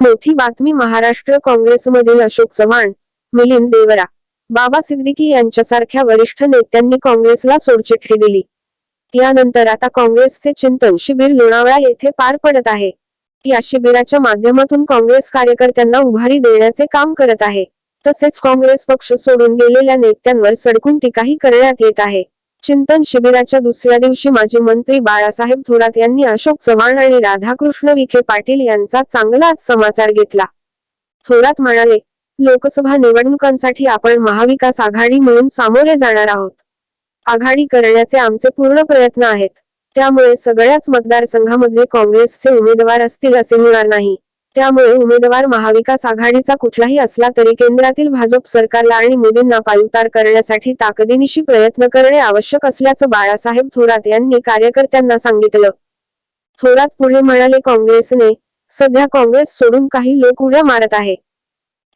मोठी बातमी महाराष्ट्र काँग्रेसमधील अशोक चव्हाण मिलिंद देवरा बाबा सिद्दीकी यांच्यासारख्या वरिष्ठ नेत्यांनी काँग्रेसला सोडचिठ्ठी दिली. यानंतर आता काँग्रेसचे चिंतन शिबिर लोणावळा येथे पार पडत आहे. या शिबिराच्या माध्यमातून काँग्रेस कार्यकर्त्यांना उभारी देण्याचे काम करत आहे. तसेच काँग्रेस पक्ष सोडून गेलेल्या नेत्यांवर सडकून टीकाही करण्यात येत आहे. चिंतन शिबिराच्या दुसऱ्या दिवशी माजी मंत्री बाळासाहेब थोरात यांनी अशोक चव्हाण आणि राधाकृष्ण विखे पाटील यांचा चांगलाच समाचार घेतला. थोरात म्हणाले लोकसभा निवडणुकांसाठी आपण महाविकास आघाडी म्हणून सामोरे जाणार आहोत. आघाडी करण्याचे आमचे पूर्ण प्रयत्न आहेत. त्यामुळे सगळ्याच मतदारसंघामध्ये काँग्रेसचे उमेदवार असतील असे होणार नाही. त्यामुळे उमेदवार महाविकास आघाडीचा कुठलाही असला तरी केंद्रातील भाजप सरकारला आणि मोदींना पायउतार करण्यासाठी ताकदीनिशी प्रयत्न करणे आवश्यक असल्याचं बाळासाहेब थोरात यांनी कार्यकर्त्यांना सांगितलं. थोरात पुढे म्हणाले काँग्रेसने सध्या काँग्रेस सोडून काही लोक उड्या मारत आहे.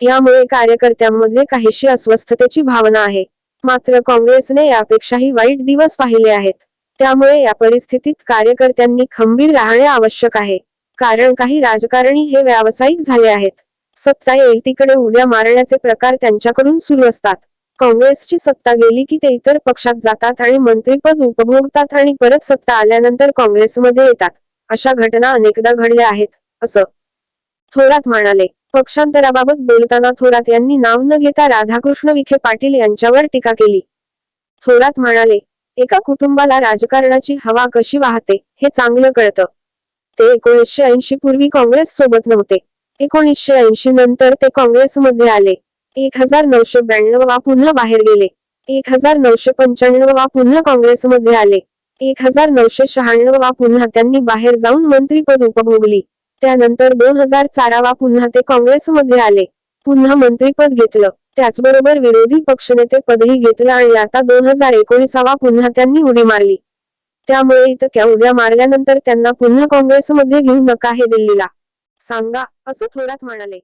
यामुळे कार्यकर्त्यांमध्ये काहीशी अस्वस्थतेची भावना आहे. मात्र काँग्रेसने यापेक्षाही वाईट दिवस पाहिले आहेत. त्यामुळे या परिस्थितीत कार्यकर्त्यांनी खंबीर राहणे आवश्यक आहे. कारण काही राजकारणी हे व्यावसायिक झाले आहेत. सत्ता येईल तिकडे उड्या मारण्याचे प्रकार त्यांच्याकडून सुरू असतात. काँग्रेसची सत्ता गेली की ते इतर पक्षात जातात आणि मंत्रीपद उपभोगतात आणि परत सत्ता आल्यानंतर काँग्रेसमध्ये येतात. अशा घटना अनेकदा घडल्या आहेत असं थोरात म्हणाले. पक्षांतराबाबत बोलताना थोरात यांनी नाव न घेता राधाकृष्ण विखे पाटील यांच्यावर टीका केली. थोरात म्हणाले एका कुटुंबाला राजकारणाची हवा कशी वाहते हे चांगलं कळतं. ते एकोणीसशे ऐंशी पूर्वी काँग्रेस सोबत नव्हते. एकोणीसशे ऐंशी नंतर ते काँग्रेसमध्ये आले. एक हजार नऊशे ब्याण्णव वा पुन्हा बाहेर गेले. एक हजार नऊशे पंच्याण्णव वा पुन्हा काँग्रेसमध्ये आले. एक हजार नऊशे शहाण्णव वा पुन्हा त्यांनी बाहेर जाऊन मंत्रीपद उपभोगली. त्यानंतर दोन हजार चारावा पुन्हा ते काँग्रेसमध्ये आले. पुन्हा मंत्रीपद घेतलं. त्याचबरोबर विरोधी पक्षनेते पदही घेतलं आणि आता दोन हजार एकोणीसावा पुन्हा त्यांनी उडी मारली. त्यामुळे इतक्या उड्या मारल्यानंतर त्यांना पुन्हा काँग्रेसमध्ये घेऊ नका हे दिल्लीला. सांगा असं थोरात म्हणाले.